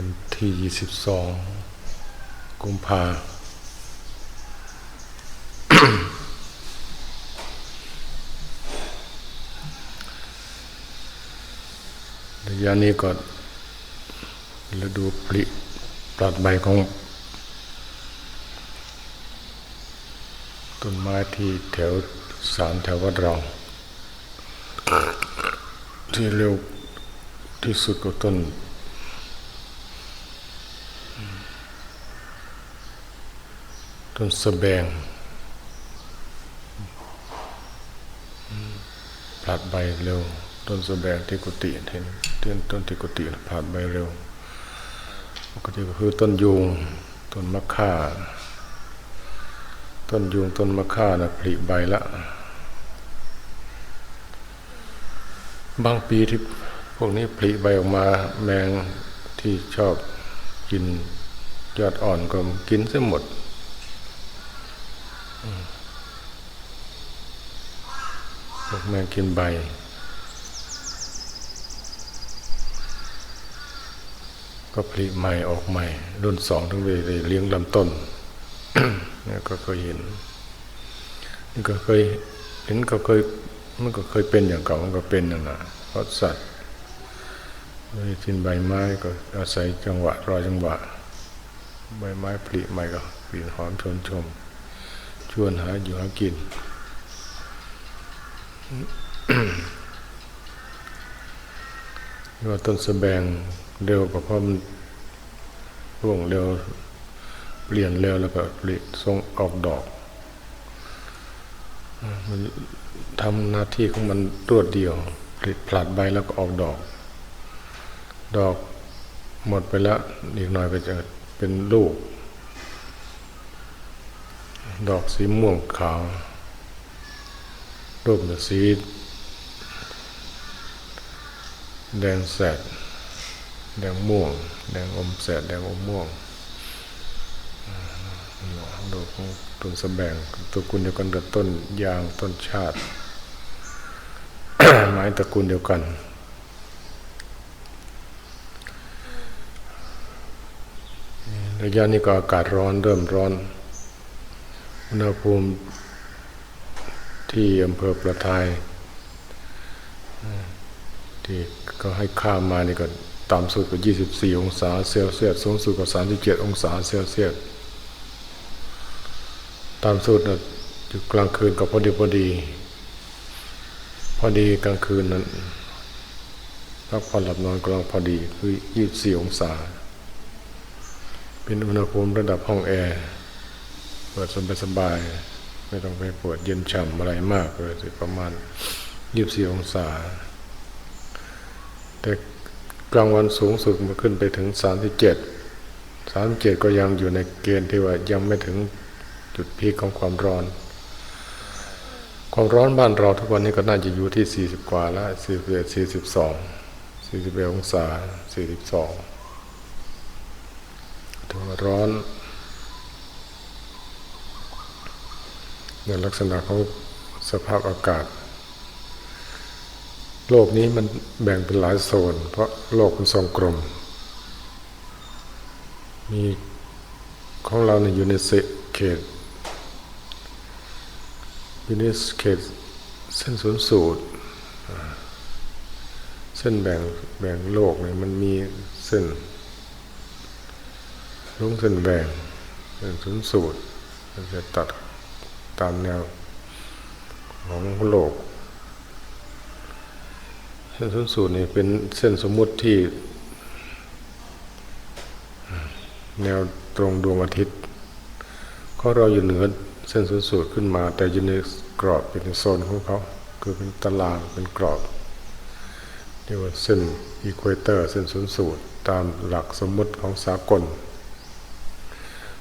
วันที่ยี่สิบสองกุมภาระยะนี้ก็ฤดูผลิปลัดใบของต้นไม้ที่แถวสารแถววัดเรา ที่เร็วที่สุดก็ต้น ต้นสะแบงผลัดใบเร็ว ต้นสะแบงที่กุฏิเห็นต้นต้นที่กุฏิผลัดใบเร็วปกติก็คือต้นยูงต้นมะข่าต้นยูงต้นมะข่านะผลิใบละ บางปีที่พวกนี้ผลิใบออกมาแมงที่ชอบกินยอดอ่อนก็กินเสียหมด พวกแมงกินใบ ก็ผลิใหม่ออกใหม่ รุ่นสองถึงไปเลี้ยงลำต้นเนี่ยก็เคยเห็นนี่ก็เคยเห็นก็เคยมันก็เคยเป็นอย่างเก่ามันก็เป็นนั่นนะเพราะสัตว์กินใบไม้ก็อาศัยจังหวะรอจังหวะ ใบไม้ผลิใหม่ก็กลิ่นหอมชนชมช วนหาอยู่หากิน ว่าต้นสะแบงเร็วก็เพราะมันร่วงเร็ว เปลี่ยนเร็วแล้วก็ผลิทรงออกดอก มันทำหน้าที่ของมันรวดเดียว ผลิตผลัดใบแล้วก็ออกดอก ดอกหมดไปแล้วอีกหน่อยก็จะเป็นลูก ดอกสีม่วงขาวรูปสี แดงแสด แดงม่วง แดงอมแสด แดงอมม่วงดูของต้นสแบงตระกูลเดียวกันกับต้นยางต้นชาติไม้ตระกูลเดียวกัน ระยะนี้ก็อากาศร้อนเริ่มร้อน อุณหภูมิที่อำเภอประทายที่ก็ให้ข้ามมานี่ก็ต่ำสุดก็ 24 องศาเซลเซียสสูงสุดก็ 37 องศาเซลเซียสต่ำสุดนะอยู่กลางคืนก็พอดีพอดี พอดีกลางคืนนั้นพักผ่อนหลับนอนกำลังพอดีคือ 24 องศา เป็นอุณหภูมิระดับห้องแอร์ เปิดสบายสบายๆไม่ต้องไปปวดเย็นฉ่ำอะไรมากเลยสิประมาณ24องศา แต่กลางวันสูงสุดมันขึ้นไปถึง37 37ก็ยังอยู่ในเกณฑ์ที่ว่ายังไม่ถึงจุดพีคของความร้อน ความร้อนบ้านเราทุกวันนี้ก็น่าจะอยู่ที่40กว่าแล้ว41 42 41องศา42ถือว่าร้อน ในลักษณะของสภาพอากาศ โลกนี้มันแบ่งเป็นหลายโซน เพราะโลกมันทรงกลม มีของเราเนี่ยอยู่ในเขตอยู่ในเขตเส้นศูนย์สูตร เส้นแบ่งแบ่งโลกเนี่ยมันมีเส้นลุงเส้นแบ่งเส้นศูนย์สูตรมันจะตัด ตามแนวของโลก เส้นศูนย์สูตรนี่เป็นเส้นสมมุติที่ แนวตรงดวงอาทิตย์เขาเราอยู่เหนือเส้นศูนย์สูตรขึ้นมา แต่อยู่ในกรอบเป็นโซนของเขาคือเป็นตารางเป็นกรอบเรียกว่าเส้นอีควอเตอร์เส้นศูนย์สูตรตามหลักสมมุติของสากล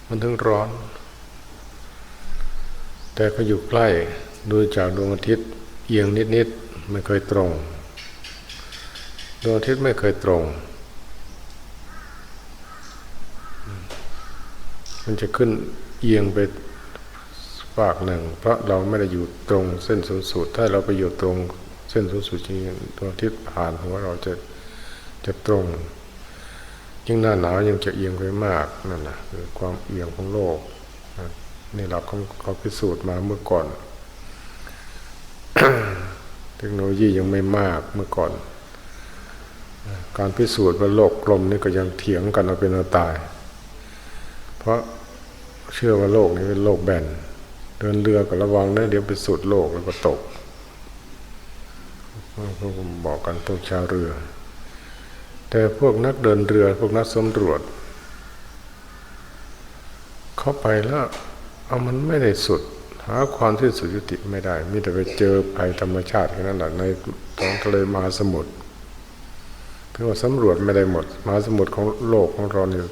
มันถึงร้อน แต่ก็อยู่ใกล้ดูจากดวงอาทิตย์เอียงนิดๆไม่เคยตรง ดวงอาทิตย์ไม่เคยตรง มันจะขึ้นเอียงไปฝากหนึ่ง เพราะเราไม่ได้อยู่ตรงเส้นศูนย์สูตร ถ้าเราไปอยู่ตรงเส้นศูนย์สูตรจริงดวงอาทิตย์ผ่านของเราจะจะตรงยิ่งหน้าหนาวยิ่งจะเอียงไปมากนั่นนะคือความเอียงของโลกนะ นี่เราเขาเขาพิสูจน์มาเมื่อก่อน เทคโนโลยียังไม่มากเมื่อก่อน การพิสูจน์ว่าโลกกลมนี่ก็ยังเถียงกันเอาเป็นเอาตาย เพราะเชื่อว่าโลกนี้เป็นโลกแบนเดินเรือก็ระวังนะเดี๋ยวไปสุดโลกแล้วก็ตกพวกผมบอกกันพวกชาวเรือ แต่พวกนักเดินเรือ พวกนักสำรวจ เข้าไปแล้ว เอามันไม่ได้สุด หาความที่สุดยุติไม่ได้ มีแต่ไปเจอภัยธรรมชาติแค่นั้นแหละในท้องทะเลมหาสมุทรถือว่าสำรวจไม่ได้หมดมหาสมุทรของโลกของเราเนี่ย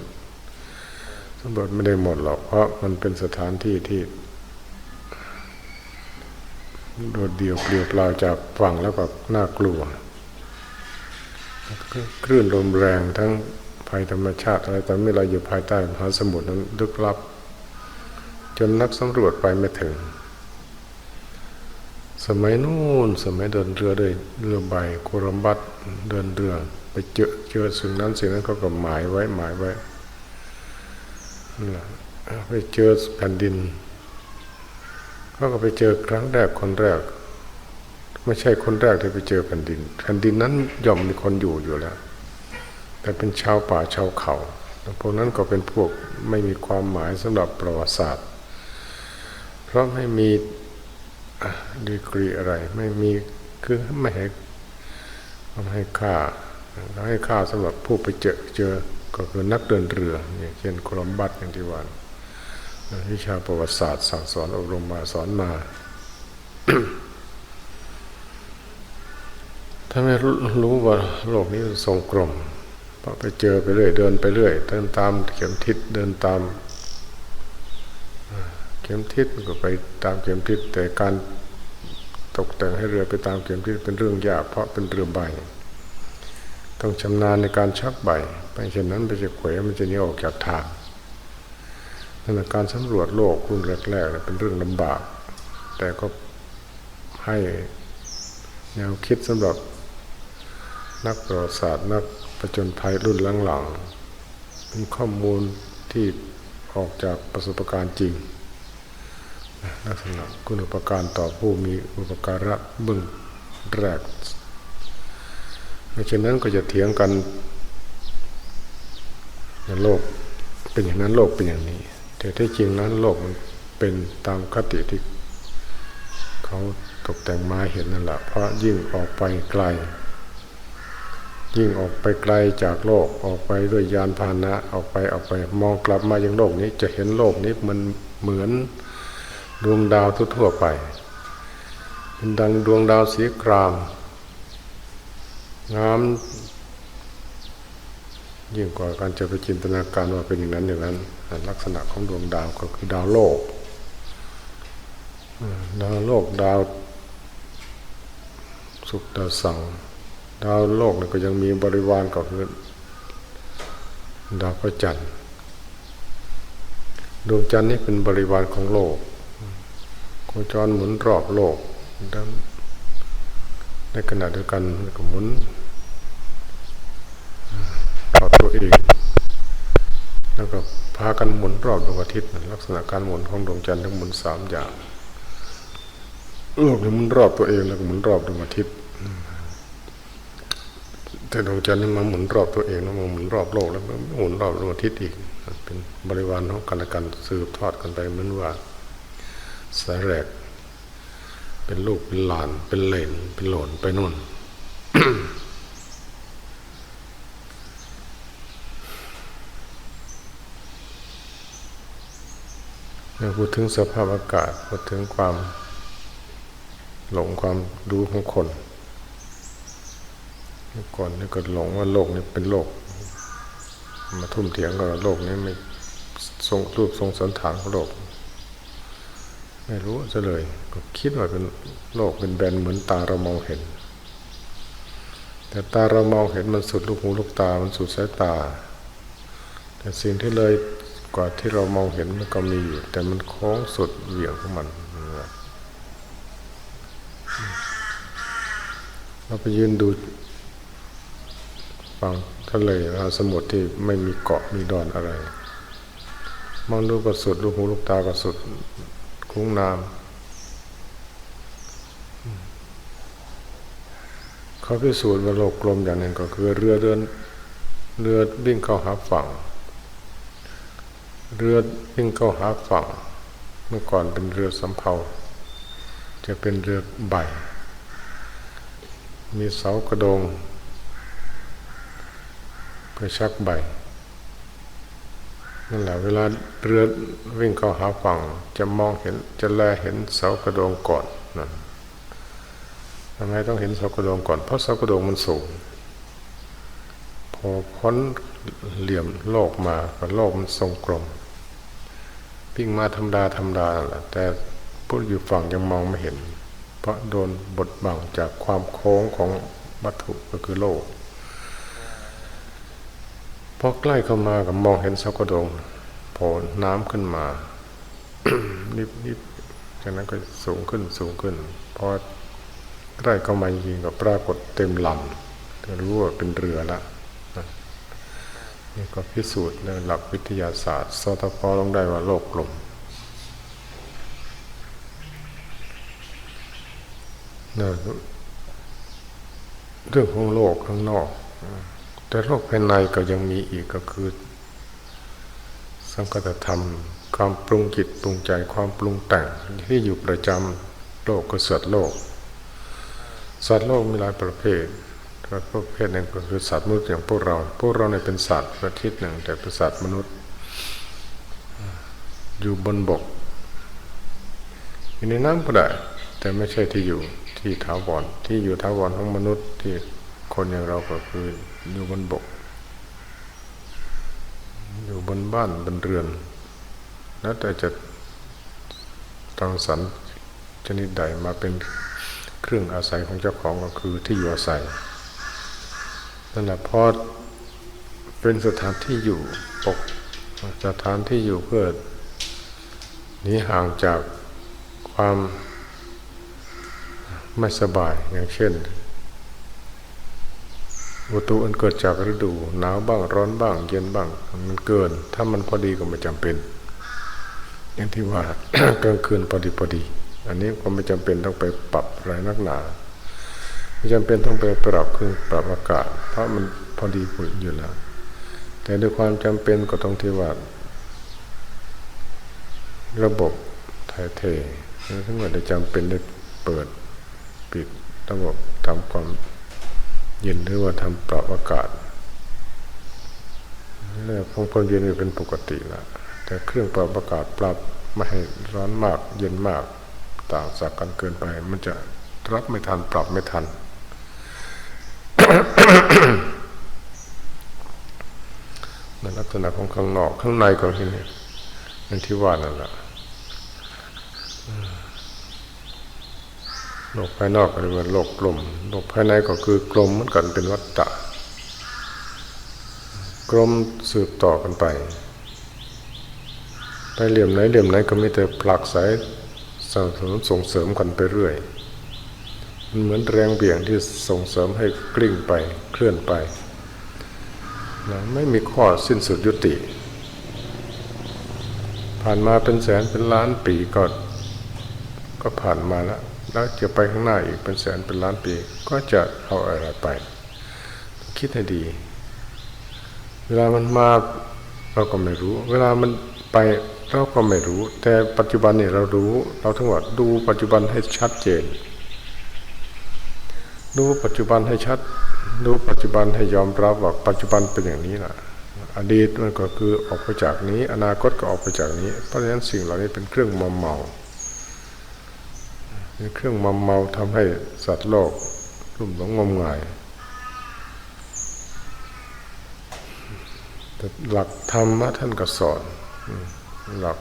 สำรวจไม่ได้หมดหรอก เพราะมันเป็นสถานที่ที่โดดเดี่ยวเปลี่ยวเปล่าจากฝั่งแล้วก็น่ากลัวคลื่นลมแรงทั้งภัยธรรมชาติอะไรแต่ไม่เราอยู่ภายใต้มหาสมุทรนั้นลึกลับ จนนักสำรวจไปไม่ถึง สมัยนู้นสมัยเดินเรือเลยเรือใบโคลัมบัสเดินเรือไปเจอเจอสิ่งนั้นสิ่งนั้นเขาก็หมายไว้หมายไว้ไปเจอแผ่นดินเขาก็ไปเจอครั้งแรกคนแรก ไม่ใช่คนแรกที่ไปเจอแผ่นดิน แผ่นดินนั้นย่อมมีคนอยู่อยู่แล้ว แต่เป็นชาวป่าชาวเขาพวกนั้นก็เป็นพวกไม่มีความหมายสำหรับประวัติศาสตร์ ราะไม่มีดีกรีอะไร ไม่มีคือไม่ให้ไม่ให้ค่าให้ค่าสำหรับผู้ไปเจอเจอก็คือนักเดินเรืออย่างเช่นโคลมบัสอย่างที่ว่าวิชาประวัติศาสตร์สั่งสอนอบรมมาสอนมา ถ้าไม่รู้ว่าโลกนี้ทรงกลมพอไปเจอไปเรื่อยเดินไปเรื่อยเดินตามเข็มทิศเดินตาม เข็มทิศก็ไปตามเข็มทิศแต่การตกแต่งให้เรือไปตามเข็มทิศเป็นเรื่องยากเพราะเป็นเรือใบ ต้องชำนาญในการชักใบไปเช่นนั้นไปจะเขวมันจะหนีออกจากทางนั่นการสำรวจโลกรุ่นแรกๆเป็นเรื่องลำบาก แต่ก็ให้แนวคิดสำหรับนักประวัติศาสตร์นักประจนภัยรุ่นหลังๆเป็นข้อมูลที่ออกจากประสบการณ์จริง ลักษณะคุณอุปการต่อผู้มีอุปการะเบื้องแรกไม่เช่นนั้นก็จะเถียงกันในโลกเป็นอย่างนั้นโลกเป็นอย่างนี้ แต่ที่จริงนั้นโลกมันเป็นตามคติที่เขาตกแต่งมาเห็นนั่นแหละเพราะยิ่งออกไปไกล ยิ่งออกไปไกลจากโลกออกไปด้วยยานพาหนะออกไปออกไปมองกลับมายังโลกนี้จะเห็นโลกนี้มันเหมือน ดวงดาวทั่วๆไป เป็นดังดวงดาวสีครามงามยิ่งกว่าการจะไปจินตนาการว่าเป็นอย่างนั้นอย่างนั้น ลักษณะของดวงดาวก็คือดาวโลกดาวโลกดาวสุกดาวเสาร์ดาวโลกก็ยังมีบริวารก็คือดาวพระจันทร์ดวงจันทร์นี่เป็นบริวารของโลก โคจรหมุนรอบโลกในขณะเดียวกันก็หมุนรอบตัวเองแล้วก็พากันหมุนรอบดวงอาทิตย์ลักษณะการหมุนของดวงจันทร์ทั้งหมุนสามอย่างโลกนี่หมุนรอบตัวเองแล้วก็หมุนรอบดวงอาทิตย์แต่ดวงจันทร์นี่มาหมุนรอบตัวเองแล้วมาหมุนรอบโลกแล้วหมุนรอบดวงอาทิตย์อีกเป็นบริวารของกันและกันสืบทอดกันไปเหมือนว่า สายแรก เป็นลูกเป็นหลาน เป็นเหลนเป็นหลนไปนู่นเราพูดถึงสภาพอากาศพูดถึงความหลงความรู้ของคนเมื่อก่อนนี่ก็หลงว่าโลกนี้เป็นโลก มาทุ่มเถียงกันว่าโลกนี้ไม่ทรงรูปทรงสันฐานของโลก ไม่รู้ซะเลย ก็คิดว่าเป็นโลกเป็นแบนเหมือนตาเรามองเห็น แต่ตาเรามองเห็นมันสุดลูกหูลูกตา มันสุดสายตา แต่สิ่งที่เลยกว่าที่เรามองเห็นมันก็มีอยู่ แต่มันโค้งสุดเหวี่ยงของมันเราไปยืนดูฝั่งทะเลมหาสมุทรที่ไม่มีเกาะมีดอนอะไรมองดูก็สุดลูกหูลูกตาก็สุด คุ้งน้ำเขาพิสูจน์ว่าโลกกลมอย่างหนึ่งก็คือ เรือเดินเรือวิ่งเข้าหาฝั่ง เรือวิ่งเข้าหาฝั่ง เมื่อก่อนเป็นเรือสำเภาจะเป็นเรือใบ มีเสากระโดงเพื่อชักใบ นั่นแหละเวลาเรือวิ่งเข้าหาฝั่งจะมองเห็นจะแลเห็นเสากระโดงก่อนนั่นทำไมต้องเห็นเสากระโดงก่อน เพราะเสากระโดงมันสูงพอพ้นเหลี่ยมโลกมาก็โลกมันทรงกลมวิ่งมาธรรมดาธรรมดาแหละแต่ผู้อยู่ฝั่งยังมองไม่เห็น เพราะโดนบดบังจากความโค้งของวัตถุก็คือโลก พอใกล้เข้ามากับมองเห็นเสากระโดงโผล่น้ำขึ้นมานิบนิบจากนั้นก็สูงขึ้นสูงขึ้นพอใกล้เข้ามาจริงๆก็ปรากฏเต็มลำก็รู้ว่าเป็นเรือละนี่ก็พิสูจน์ในหลักวิทยาศาสตร์สตพลงได้ว่าโลกกลมเรื่องของโลกข้างนอก แต่โลกภายในก็ยังมีอีกก็คือ สังคตธรรม ความปรุงจิตปรุงใจความปรุงแต่งที่อยู่ประจำโลกก็สัตว์โลก สัตว์โลกมีหลายประเภทประเภทหนึ่งก็คือสัตว์มนุษย์อย่างพวกเรา พวกเราเนี่ยเป็นสัตว์ประเภทหนึ่ง แต่เป็นสัตว์มนุษย์ อยู่บนบกอยู่ในน้ำก็ได้แต่ไม่ใช่ที่อยู่ที่ท้าวรที่อยู่ท้าวรของมนุษย์ที่ คนอย่างเราก็คืออยู่บนบก อยู่บนบ้านบนเรือน แล้วแต่จะตังสรรชนิดใดมาเป็นเครื่องอาศัยของเจ้าของก็คือที่อยู่อาศัยนั่นแหละพอเป็นสถานที่อยู่ปกสถานที่อยู่เพื่อหนีห่างจากความไม่สบายอย่างเช่น วัตุอันเกิดจากฤดูหนาวบ้างร้อนบ้าง เย็นบ้าง มันเกิน ถ้ามันพอดีก็ไม่จำเป็น อย่างที่ว่ากลางคืนพอดีพอดี อันนี้ก็ไม่จำเป็นต้องไปปรับอะไรนักหนาไม่จำเป็นต้องไปปรับเครื่องปรับอากาศ เพราะมันพอดีปุ่อยู่แล้ว แต่ด้วยความจำเป็นก็ต้องที่ว่าระบบถ่ายเททั้งหมดได้จำเป็นได้เปิดปิดระบบทำความ เย็นหรือว่าทำปรับอากาศนี่พงพลเย็นเป็นปกติแล้วแต่เครื่องปรับอากาศปรับไม่ให้ร้อนมาก เย็นมากต่างจากกันเกินไป มันจะรับไม่ทันปรับไม่ทันในลักษณะของข้างนอกข้างในก็ที่นี่นั่นที่ว่านั่นแหละ โลกภายนอกก็เรียกว่าโลกกลม โลกภายในก็คือกลมเหมือนกันเป็นวัฏฏะกลมสืบต่อกันไป ไปเหลี่ยมไหนเหลี่ยมไหนก็มีแต่ผลักสายส่งเสริมส่งเสริมกันไปเรื่อย มันเหมือนแรงเบี่ยงที่ส่งเสริมให้กลิ้งไปเคลื่อนไปนะไม่มีข้อสิ้นสุดยุติ ผ่านมาเป็นแสนเป็นล้านปีก็ก็ผ่านมาแล้ว แล้วจะไปข้างหน้าอีกเป็นแสนเป็นล้านปี ก็จะเอาอะไรไป คิดให้ดี เวลามันมาเราก็ไม่รู้ เวลามันไปเราก็ไม่รู้ แต่ปัจจุบันเนี่ยเรารู้ เราทั้งหมดดูปัจจุบันให้ชัดเจน ดูปัจจุบันให้ชัด ดูปัจจุบันให้ยอมรับว่าปัจจุบันเป็นอย่างนี้ล่ะ อดีตมันก็คือออกไปจากนี้ อนาคตก็ออกไปจากนี้ เพราะฉะนั้นสิ่งเหล่านี้เป็นเครื่องมอมเมา เป็นเครื่องมอมเมาทำให้สัตว์โลกรุ่มหลงงมงาย แต่หลักธรรมะท่านก็สอน หลัก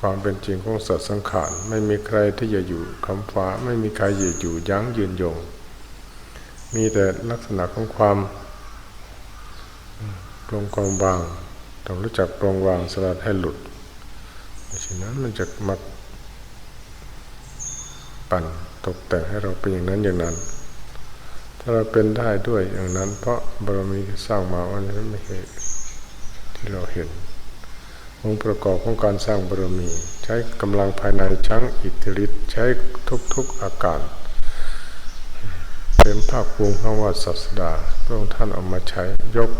ความเป็นจริงของสัตว์สังขาร ไม่มีใครที่จะอยู่คำฟ้า ไม่มีใครจะอยู่ยั้งยืนยง มีแต่ลักษณะของความปรงกองบาง ต้องรู้จักปรงวางสลัดให้หลุดฉะนั้นมันจะมา ปั่นตกแต่งให้เราเป็นอย่างนั้นอย่างนั้น ถ้าเราเป็นได้ด้วยอย่างนั้น เพราะบารมีสร้างมาวันนี้ไม่เคยที่เราเห็นองค์ประกอบของการสร้างบารมี ใช้กำลังภายในชั้งอิทธิฤทธิ์ใช้ทุกๆอาการเต็มภาคภูมิคำว่าศาสดาพระองค์ท่านเอามาใช้ยก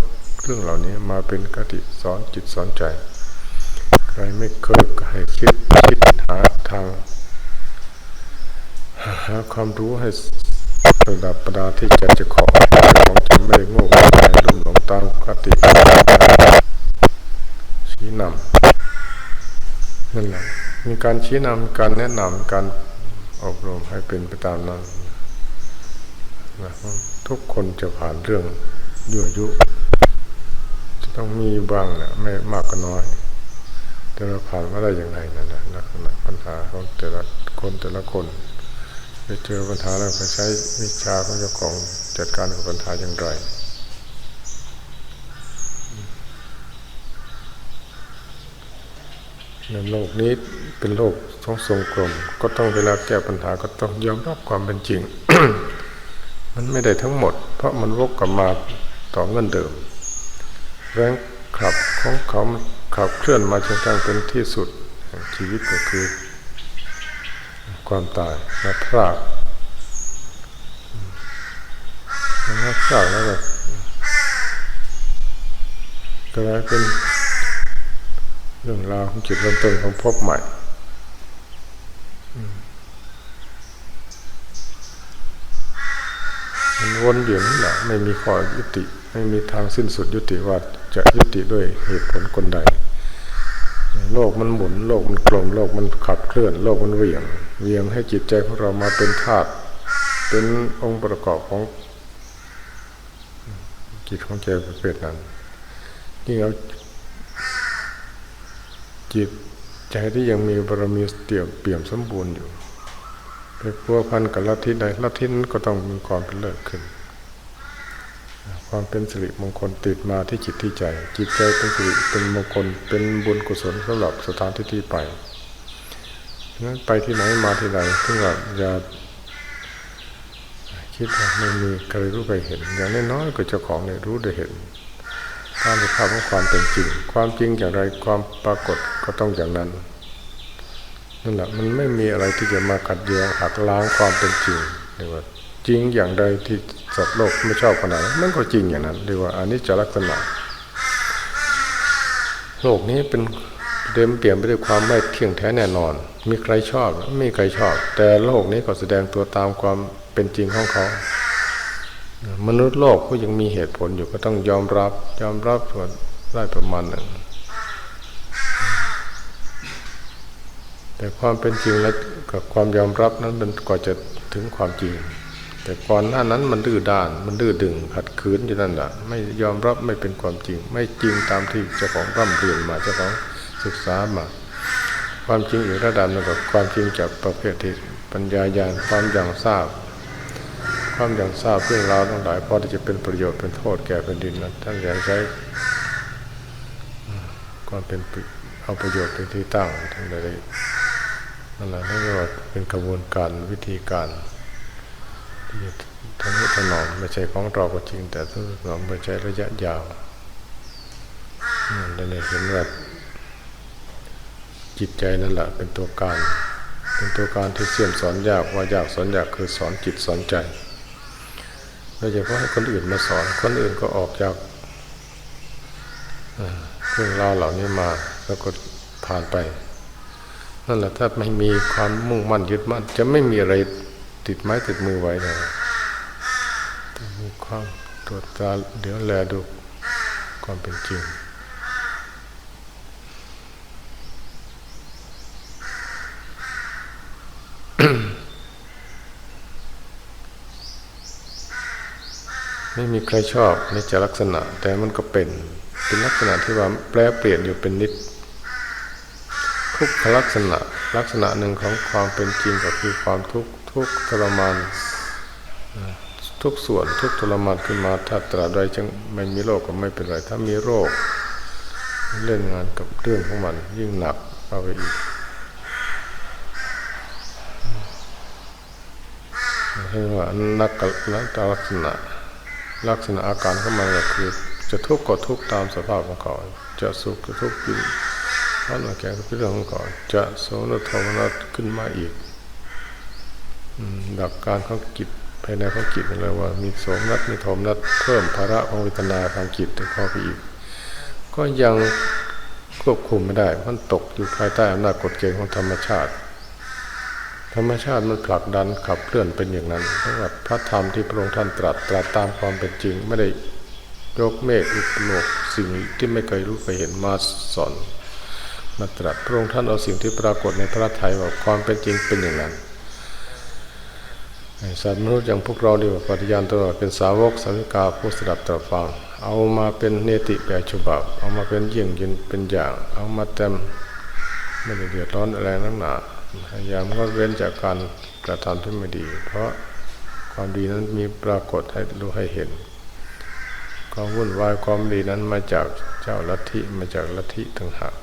เรื่องเหล่านี้มาเป็นกติสอนจิตสอนใจ ใครไม่เคยให้คิดคิดหาทาง หาความรู้ให้ระดับประดาที่จะจะขอของจะไม่โง่ไม่ได้ลุ่มหลงตามคติชี้นำนั่นแหละมีการชี้นำการแนะนำการอบรมให้เป็นไปตามนั้นนะทุกคนจะผ่านเรื่องยั่วยุ จะต้องมีบ้างนะไม่มากก็น้อย แต่เราผ่านมาได้อย่างไรนั่นแหละลักษณะปัญหาของแต่ละคนแต่ละคน เจอปัญหาแล้วไปใช้วิชาของเจ้าของจัดการกับปัญหาอย่างไรในโลกนี้เป็นโลกท้องทรงกลม ก็ต้องเวลาแก้ปัญหาก็ต้องยอมรับความเป็นจริง มันไม่ได้ทั้งหมด เพราะมันวกกลับมาต่อเงินเดิม แรงขับของเขาขับเคลื่อนมาจนกระทั่งเป็นที่สุดชีวิตก็คือ ความตายและพรากแล้วพรากแล้วก็กลายเป็นเรื่องราวของจิตเริ่มต้นของพบใหม่มันวนอยู่นั่นแหละไม่มีข้อยุติ ไม่มีทางสิ้นสุดยุติว่าจะยุติด้วยเหตุผลคนใด โลกมันหมุน โลกมันกลมโลกมันขับเคลื่อน โลกมันเหวี่ยงเหวี่ยงให้จิตใจของเรามาเป็นธาตุเป็นองค์ประกอบของจิตของใจประเภทนั้นนี่เอาจิตใจที่ยังมีบารมีเตี่ยมเปี่ยมสมบูรณ์อยู่ไปพัวพันกับลัทธิใดลัทธินั้นก็ต้องมีความเป็นเลิศขึ้น ความเป็นสิริมงคลติดมาที่จิตที่ใจ จิตใจเป็นสิริเป็นมงคลเป็นบุญกุศลสำหรับสถานที่ที่ไปนั้นไปที่ไหนมาที่ไหนถึงว่าอย่าคิดว่าไม่มีใครรู้ใครเห็น อย่างน้อยๆก็เจ้าของเนี่ยรู้ได้เห็นตามสภาพของความเป็นจริง ความจริงอย่างไรความปรากฏก็ต้องอย่างนั้นนั่นแหละมันไม่มีอะไรที่จะมาขัดแย้งหักล้างความเป็นจริงเรียกว่าจริงอย่างใดที่ สัตว์โลกไม่ชอบขนาดนั้นมันก็จริงอย่างนั้นเรียกว่าอันนี้จะลักษณะ โลกนี้เป็นเต็มเปลี่ยนไปด้วยความไม่เที่ยงแท้แน่นอน มีใครชอบไม่มีใครชอบ แต่โลกนี้ก็แสดงตัวตามความเป็นจริงของเขา มนุษย์โลกก็ยังมีเหตุผลอยู่ก็ต้องยอมรับ ยอมรับส่วนได้ประมาณหนึ่งแต่ความเป็นจริงและกับความยอมรับนั้นมันก็จะถึงความจริง แต่ก่อนหน้านั้นมันดื้อด้าน มันดื้อดึงขัดขืนอยู่นั่นแหละไม่ยอมรับไม่เป็นความจริง ไม่จริงตามที่เจ้าของร่ำเรียนมาเจ้าของศึกษามา ความจริงอีกระดับนึงกับความจริงจากประเภทที่ปัญญาญาณความอย่างทราบ ความอย่างทราบเรื่องราวทั้งหลายพอที่จะเป็นประโยชน์เป็นโทษแก่แผ่นดินนั้นท่านอยากใช้ความเป็นเอาประโยชน์เป็นที่ตั้งทั้งหลายนั่นแหละนั่นก็เป็นกระบวนการวิธีการ ที่ทำให้ถนอมไม่ใช่ของเราก็จริง แต่ต้องถนอมไปใช้ระยะยาวนั่นเลยเห็นว่าจิตใจนั่นแหละเป็นตัวการ เป็นตัวการที่เสี่ยมสอนยากว่ายากสอนยากคือสอนจิตสอนใจโดยเฉพาะให้คนอื่นมาสอนคนอื่นก็ออกจากเรื่องราวเหล่านี้มาแล้วก็ผ่านไป นั่นแหละถ้าไม่มีความมุ่งมั่นยึดมั่นจะไม่มีอะไร ติดไม้ติดมือไว้เลยมีความตรวจตาเดี๋ยวแลดูความเป็นจริงไม่มีใครชอบในจลักษณะ แต่มันก็เป็น เป็นลักษณะที่ว่าแปลเปลี่ยนอยู่เป็นนิด ทุกขลักษณะลักษณะหนึ่งของความเป็นจริงก็คือความทุกข์ทุกทรมานทุกส่วนทุกทรมานขึ้นมาถ้าตราบใดจึงไม่มีโรคก็ไม่เป็นไร ถ้ามีโรค เล่นงานกับเรื่องของมันยิ่งหนักเข้าไปอีกเรียกว่านักกลักษณะลักษณะอาการของมันก็คือ จะทุกข์ก็ทุกข์ตามสภาพของเขาจะสุขจะทุกข์กิน ร้อนมาแก่ก็เป็นเรื่องของเขาจะโสนโทมนัสขึ้นมาอีกอืมหลักการของจิตภายในของจิตนี่เลยว่า มีโสมนัสมีโทมนัสเพิ่มภาระของเวทนาทางจิตเข้าไปอีก ก็ยังควบคุมไม่ได้มันตกอยู่ภายใต้อำนาจกฎเกณฑ์ของธรรมชาติ ธรรมชาติมันผลักดันขับเคลื่อนเป็นอย่างนั้นเพราะว่าพระธรรมที่พระองค์ท่านตรัสตรัสตามความเป็นจริงไม่ได้ยกเมฆอุปโลกสิ่งที่ไม่เคยรู้เคยเห็นมาสอน มาตรัสพระองค์ท่านเอาสิ่งที่ปรากฏในพระไทยว่าความเป็นจริงเป็นอย่างนั้นสัตว์มนุษย์อย่างพวกเราดีกว่าปฏิญาณตัวเป็นสาวกสาวิกาผู้สดับตรับฟัง เอามาเป็นเนติแบบฉบับ เอามาเป็นเยี่ยงยินเป็นอย่าง เอามาเต็มไม่ได้เดือดร้อนอะไรนักหนาพยายามก็เว้นจากการกระทำที่ไม่ดี เพราะความดีนั้นมีปรากฏให้รู้ให้เห็นความวุ่นวายความดีนั้นมาจากเจ้าลัทธิมาจากลัทธิทั้งหาก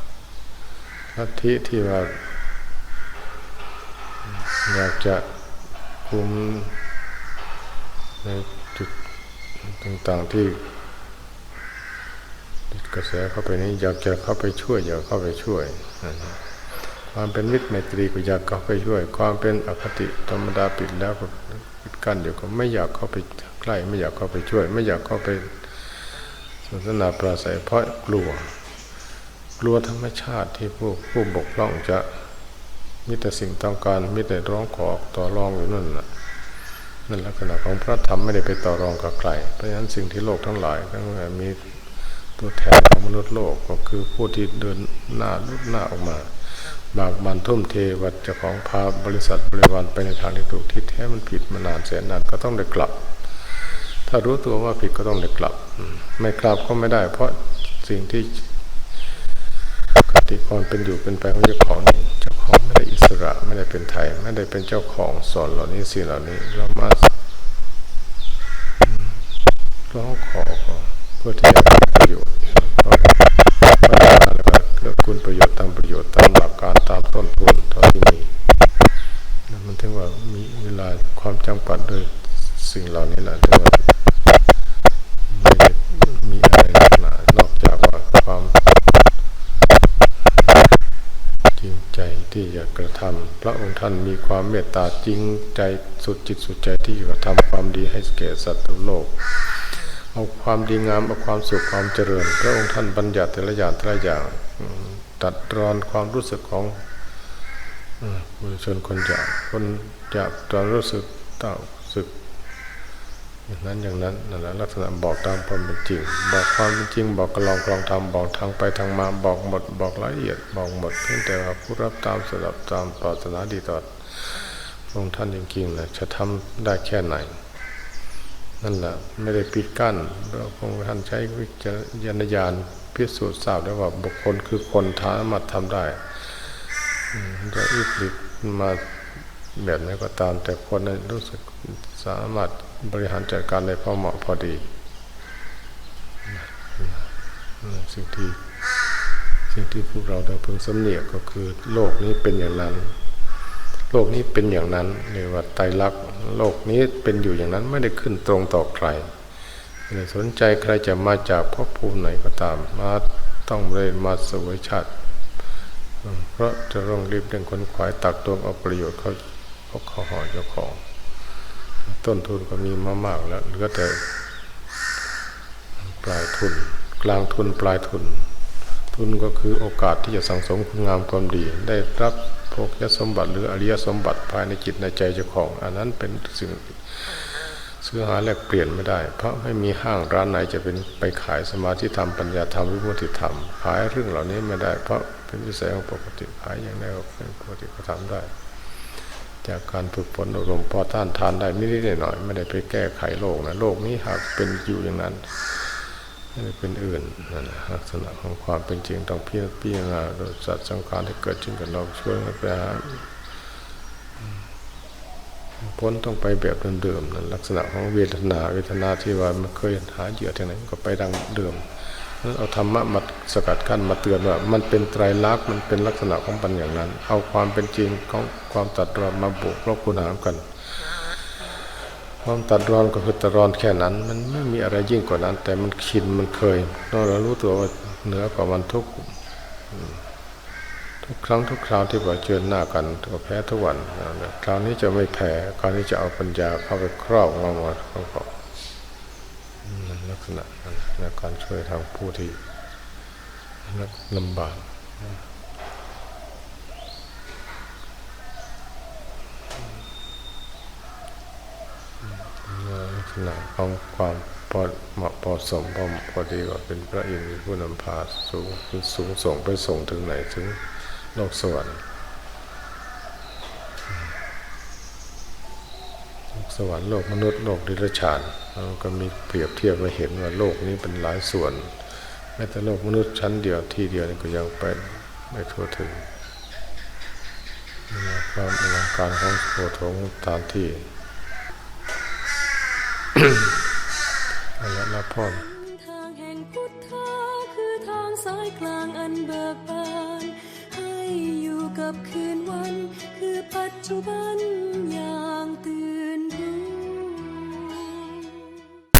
ลัทธิที่ว่าอยากจะคุมในจุดต่างๆที่กระแสเข้าไปนี้อยากจะเข้าไปช่วยอยากเข้าไปช่วย ความเป็นมิตรไมตรีก็อยากเข้าไปช่วย ความเป็นอคติธรรมดาปิดแล้วก็ปิดกั้นเดี๋ยวก็ไม่อยากเข้าไปใกล้ไม่อยากเข้าไปช่วย ไม่อยากเข้าไปสนทนาปราศัยเพราะกลัว กลัวธรรมชาติที่ผู้ผู้บกพร่องจะมีแต่สิ่งต้องการมีแต่ร้องขอต่อรองอยู่นั่นน่ะนั่นลักษณะของพระธรรมไม่ได้ไปต่อรองกับใครเพราะฉะนั้นสิ่งที่โลกทั้งหลายทั้งมีตัวแทนของมนุษย์โลกก็คือผู้ที่เดินหน้าลุกหน้าออกมา บากบันทุ่มเทวัดเจ้าของพาบริษัทบริวารไปในทางที่ถูกที่แท้มันผิดมานานแสนนานก็ต้องได้กลับ ถ้ารู้ตัวว่าผิดก็ต้องได้กลับ ไม่กลับก็ไม่ได้ เพราะสิ่งที่ ติกรเป็นอยู่เป็นไปของเจ้าของนี่เจ้าของไม่ได้อิสระไม่ได้เป็นไทย ไม่ได้เป็นเจ้าของสอนเหล่านี้สิ่งเหล่านี้เรามาร้องขอเพื่อที่จะได้ประโยชน์ก็แล้วก็เลือกคุณประโยชน์ตามประโยชน์ตามหลักการตามต้นทุนเท่าที่มีมันถึงว่ามีเวลาความจำกัดโดยสิ่งเหล่านี้แหละถึงว่าไม่ได้มีอะไรนักหนานอกจากว่าความจริงใจ ที่จะกระทำพระองค์ท่านมีความเมตตาจริงใจสุดจิตสุดใจที่กระทำความดีให้แก่สัตว์ทุกโลก เอาความดีงามเอาความสุขความเจริญ พระองค์ท่านบัญญัติแต่ละอย่างแต่ละอย่างตัดรอนความรู้สึกของบุรุชนคนหยาบคนหยาบตอนรู้สึกเต่าสึก อย่างนั้นอย่างนั้นนั่นแหละลักษณะบอกตามความเป็นจริง บอกความเป็นจริง บอกกลองกลองทำบอกทางไปทางมาบอกหมด บอกละเอียด บอกหมดเพียงแต่ว่าผู้รับตามสดับตามปรารถนาดีต่อพระองค์ท่านจริงๆนะจะทำได้แค่ไหน นั่นแหละไม่ได้ปิดกั้นพระองค์ท่านใช้วิจารณญาณพิสูจน์ทราบได้ว่าบุคคลคือคนสามารถทำได้จะอิบลิมา แบบไหนก็ตามแต่คนนั้นรู้สึกสามารถบริหารจัดการได้พอเหมาะพอดีสิ่งที่สิ่งที่พวกเราเราพึงสำเนียกก็คือ โลกนี้เป็นอย่างนั้น โลกนี้เป็นอย่างนั้นเรียกว่าไตรลักษณ์โลกนี้เป็นอยู่อย่างนั้นไม่ได้ขึ้นตรงต่อใครไม่สนใจใครจะมาจากภพภูมิไหนก็ตามมาต้องเรียนมาสวยชาติเพราะจะร่องรีบเร่งคนขวายตักตวงเอาประโยชน์เขา พวกเขาห่อเจ้าของ ต้นทุนก็มีมามากแล้วเหลือแต่ปลายทุน กลางทุนปลายทุน ทุนก็คือโอกาสที่จะสังสมคุณงามความดี ได้รับโภคยสมบัติหรืออริยสมบัติภายในจิตในใจเจ้าของ อันนั้นเป็นสิ่งซื้อหาแลกเปลี่ยนไม่ได้ เพราะไม่มีห้างร้านไหนจะเป็นไปขายสมาธิธรรมปัญญาธรรมวิมุติธรรมขายเรื่องเหล่านี้ไม่ได้ เพราะเป็นวิสัยของปกติขายอย่างใดก็เป็นปกติก็ทำได้ จากการฝึกฝนอบรมพอท่านทานได้นิดๆหน่อย ไม่ได้ไปแก้ไขโลกนะโลกนี้หากเป็นอยู่อย่างนั้นไม่ได้เป็นอื่นนั่นนะลักษณะของความเป็นจริงต้องพิจารณาโดยสัตว์สังขารที่เกิดขึ้นกับเราช่วยกันไปหาพ้นต้องไปแบบเดิมๆนั่นลักษณะของเวทนาเวทนาที่ว่ามันเคยหาเหยื่อที่ไหนก็ไปดังเดิม เอาธรรมะมาสกัดกั้นมาเตือนว่ามันเป็นไตรลักษณ์มันเป็นลักษณะของปัญอย่างนั้น เอาความเป็นจริงของความตัดรอนมาบวกลบคูณหารกัน ความตัดรอนก็คือตัดรอนแค่นั้น มันไม่มีอะไรยิ่งกว่านั้น แต่มันชินมันเคยเรารู้ตัวว่าเหนือกว่ามันทุกทุกครั้งทุกคราวที่เผชิญหน้ากันก็แพ้ทุกวันคราวนี้จะไม่แพ้คราวนี้จะเอาปัญญาเข้าไปครอบงำหมดเขาก็อืมลักษณะนั้น ในการช่วยทางผู้ที่ลำบากลักษณะของความพอเหมาะพอสมพอพอดีว่าเป็นพระอินทร์ผู้นำพาสูงสูงส่งไปส่งถึงไหนถึงโลกสวรรค์โลก สวรรค์โลกมนุษย์โลกดิรัจฉานเราก็มีเปรียบเทียบมาเห็นว่าโลกนี้เป็นหลายส่วนแม้แต่โลกมนุษย์ชั้นเดียวที่เดียวนี่ก็ยังไปไม่ทั่วถึงความอลังการของโพธิ์ทองตามที่อาละรับพรทางแห่งพุทธะคือทางสายกลางอันเบิกบาน ให้อยู่กับคืนวันคือปัจจุบัน